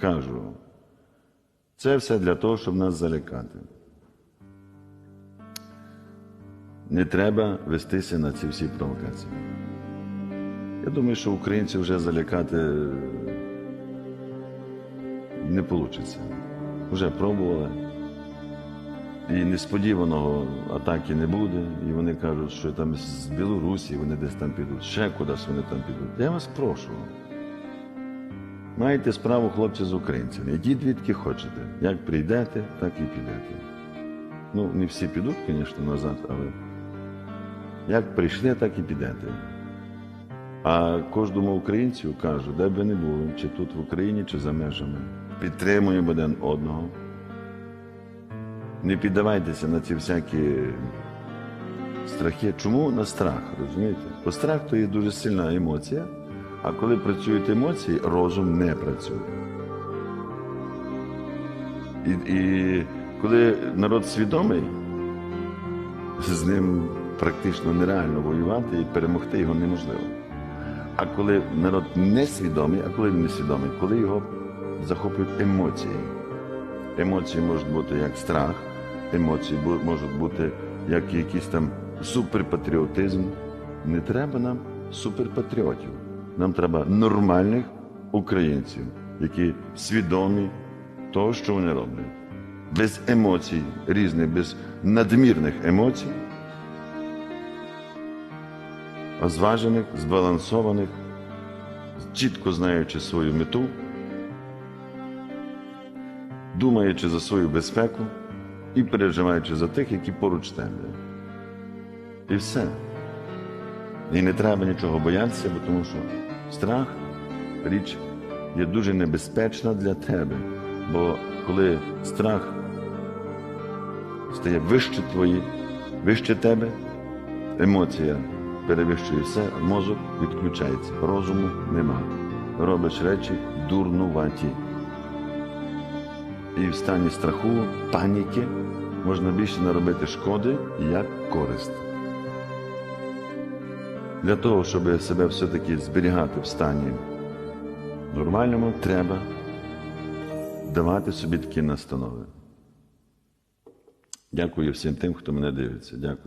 кажу, це все для того, щоб нас залякати. Не треба вестися на ці всі провокації. Я думаю, що українців вже залякати не вийде. Вже пробували. І несподіваного атаки не буде. І вони кажуть, що там з Білорусі вони десь там підуть, ще кудись вони там підуть. Я вас прошу. Маєте справу, хлопці, з українцями. Ідіть звідки хочете. Як прийдете, так і підете. Ну, не всі підуть, звісно, назад, але як прийшли, так і підете. А кожному українцю кажу, де б ви не були, чи тут в Україні, чи за межами. Підтримуємо один одного. Не піддавайтеся на ці всякі страхи. Чому на страх? Розумієте? Бо страх то є дуже сильна емоція, а коли працюють емоції, розум не працює. І, і коли народ свідомий, з ним практично нереально воювати і перемогти його неможливо. А коли народ несвідомий, а коли він несвідомий, коли його захоплюють емоції. Емоції можуть бути як страх, емоції можуть бути як якийсь там суперпатріотизм. Не треба нам суперпатріотів. Нам треба нормальних українців, які свідомі того, що вони роблять. Без емоцій різних, без надмірних емоцій, а зважених, збалансованих, чітко знаючи свою мету, думаючи за свою безпеку і переживаючи за тих, які поруч тебе. І все. І не треба нічого боятися, бо тому що страх річ є дуже небезпечна для тебе. Бо коли страх стає вище твої, вище тебе, емоція перевищує все, мозок відключається, розуму нема. Робиш речі дурнуваті. І в стані страху, паніки можна більше наробити шкоди, як користь. Для того, щоб себе все-таки зберігати в стані нормальному, треба давати собі такі настанови. Дякую всім тим, хто мене дивиться. Дякую.